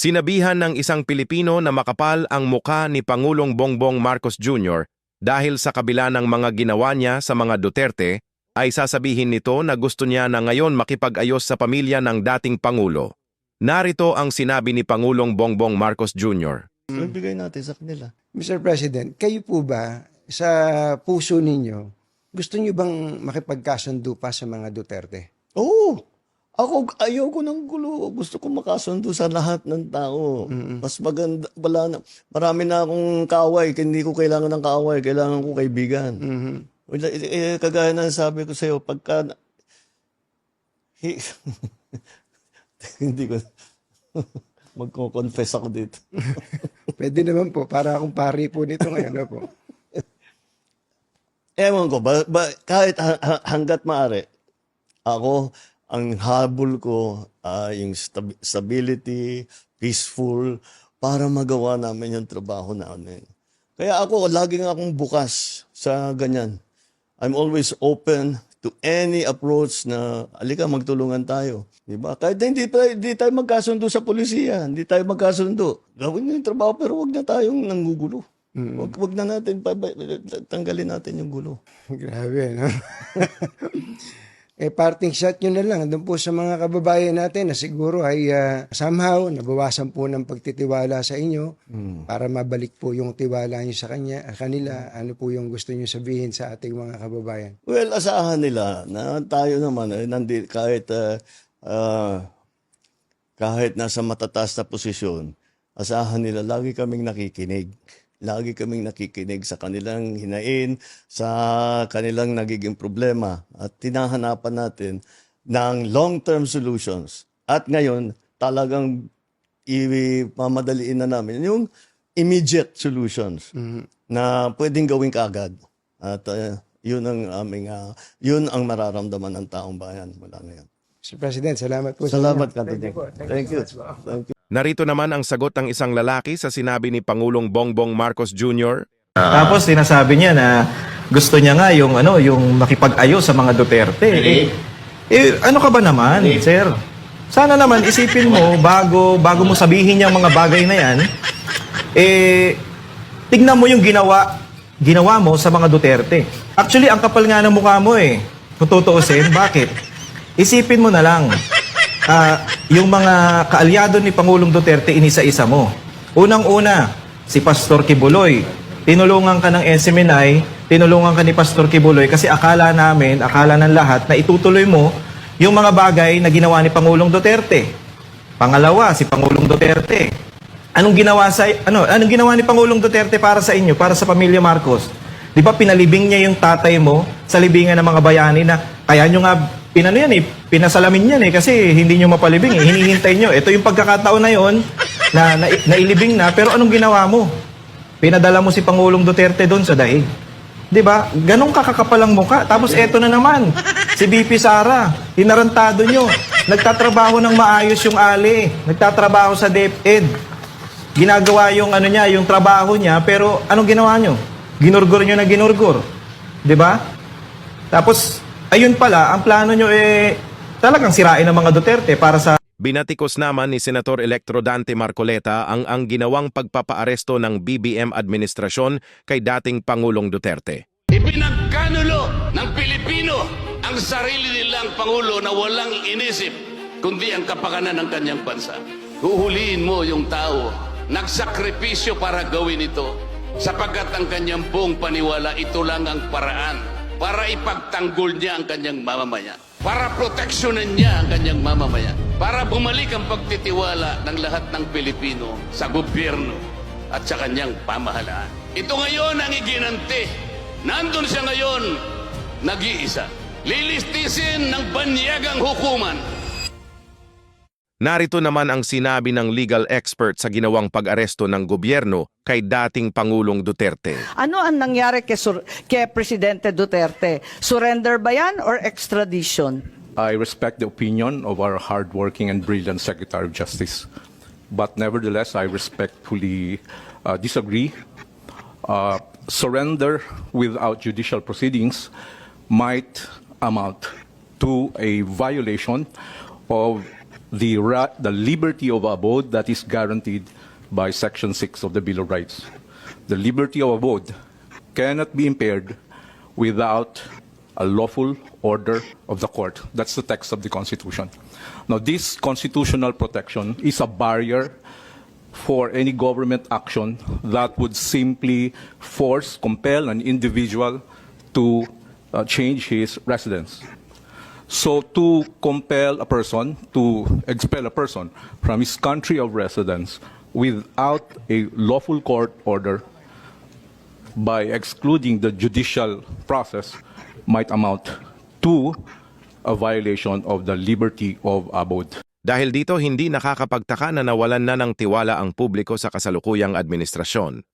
Sinabihan ng isang Pilipino na makapal ang muka ni Pangulong Bongbong Marcos Jr. dahil sa kabila ng mga ginawa niya sa mga Duterte, ay sasabihin nito na gusto niya na ngayon makipag-ayos sa pamilya ng dating Pangulo. Narito ang sinabi ni Pangulong Bongbong Marcos Jr. So, ibigay natin sa kanila. Mr. President, kayo po ba sa puso ninyo, gusto niyo bang makipagkasundo pa sa mga Duterte? Oo. Ako, ayaw ko ng gulo. Gusto ko makasundo sa lahat ng tao. Mas maganda, wala na. Marami na akong kaaway. Hindi ko kailangan ng kaaway. Kailangan ko kaibigan. Mhm. Wala, eh, eh, kagaya na sabi ko sa'yo, pagka... Hi- hindi ko... Magko-confess ako dito. Pwede naman po, para akong pari po nito ngayon. Ano po? Ewan ko, ba, ba, kahit ha- ha- hanggat maaari, ako, ang habol ko, ah, yung stab- stability, peaceful, para magawa namin yung trabaho namin. Kaya ako, laging akong bukas sa ganyan. I'm always open to any approach na, alika, magtulungan tayo. Diba? Kahit na hindi, hindi tayo magkasundo sa polisiya, hindi tayo magkasundo. Gawin yung trabaho, pero wag na tayong nanggugulo. Wag, wag na natin, tanggalin natin yung gulo. Grabe, no? eh, parting shot nyo na lang doon po sa mga kababayan natin na siguro ay ah, somehow nabawasan po ng pagtitiwala sa inyo para mabalik po yung tiwala nyo sa kanya, ah, kanila. Ano po yung gusto nyo sabihin sa ating mga kababayan? Well, asahan nila na tayo naman, eh, nandi, kahit, ah, ah, kahit nasa matataas na posisyon, asahan nila, lagi kaming nakikinig. Lagi kaming nakikinig sa kanilang hinain, sa kanilang nagiging problema. At tinahanapan natin ng long-term solutions. At ngayon, talagang ipamadaliin na namin yung immediate solutions na pwedeng gawin kaagad. At uh, yun ang aming uh, yun ang mararamdaman ng taong bayan mula ngayon. Mr. President, salamat po. sa Salamat inyo. ka Thank you. Thank you. Thank you. Narito naman ang sagot ng isang lalaki sa sinabi ni Pangulong Bongbong Marcos Jr. Tapos sinasabi niya na gusto niya nga yung ano, yung makipag-ayos sa mga Duterte. Eh, eh, ano ka ba naman, sir? Sana naman isipin mo bago bago mo sabihin yung mga bagay na yan, eh tignan mo yung ginawa ginawa mo sa mga Duterte. Actually, ang kapal nga ng mukha mo eh. Kung tutuusin, bakit? Isipin mo na lang, ah, yung mga kaalyado ni Pangulong Duterte, inisa-isa mo. Unang-una, si Pastor Kibuloy. Tinulungan ka ng SMNI, tinulungan ka ni Pastor Kibuloy kasi akala namin, akala ng lahat na itutuloy mo yung mga bagay na ginawa ni Pangulong Duterte. Pangalawa, si Pangulong Duterte. Anong ginawa sa ano, anong ginawa ni Pangulong Duterte para sa inyo, para sa pamilya Marcos? 'Di ba pinalibing niya yung tatay mo sa libingan ng mga bayani na kaya nyo nga pinano yan eh, pinasalamin yan eh kasi hindi nyo mapalibing eh, hinihintay nyo. Ito yung pagkakataon na yon na, na nailibing na pero anong ginawa mo? Pinadala mo si Pangulong Duterte doon sa daig. 'Di ba? Ganong kakakapalang muka. Tapos eto na naman, si BP Sara, tinarantado nyo. Nagtatrabaho ng maayos yung ali. Nagtatrabaho sa DepEd. Ginagawa yung ano niya, yung trabaho niya, pero anong ginawa nyo? Ginurgur nyo na ginurgur. 'Di ba? Tapos, ayun pala, ang plano nyo eh, talagang sirain ang mga Duterte para sa Binatikos naman ni Senator Electro Dante Marcoleta ang ang ginawang pagpapaaresto ng BBM administrasyon kay dating Pangulong Duterte. Ipinagkanulo ng Pilipino ang sarili nilang Pangulo na walang inisip kundi ang kapakanan ng kanyang bansa. Huhulihin mo yung tao, nagsakripisyo para gawin ito sapagkat ang kanyang buong paniwala ito lang ang paraan para ipagtanggol niya ang kanyang mamamayan, para proteksyonan niya ang kanyang mamamayan, para bumalik ang pagtitiwala ng lahat ng Pilipino sa gobyerno at sa kanyang pamahalaan. Ito ngayon ang iginante. Nandun siya ngayon, nag-iisa. Lilistisin ng banyagang hukuman Narito naman ang sinabi ng legal expert sa ginawang pag-aresto ng gobyerno kay dating Pangulong Duterte. Ano ang nangyari kay, Sur- kay Presidente Duterte? Surrender ba yan or extradition? I respect the opinion of our hardworking and brilliant Secretary of Justice, but nevertheless, I respectfully uh, disagree. Uh, surrender without judicial proceedings might amount to a violation of the, the liberty of abode that is guaranteed by Section 6 of the Bill of Rights. The liberty of abode cannot be impaired without a lawful order of the court. That's the text of the Constitution. Now, this constitutional protection is a barrier for any government action that would simply force, compel an individual to uh, change his residence. So to compel a person, to expel a person from his country of residence without a lawful court order by excluding the judicial process might amount to a violation of the liberty of abode. Dahil dito hindi nakakapagtaka na nawalan na ng tiwala ang publiko sa kasalukuyang administrasyon.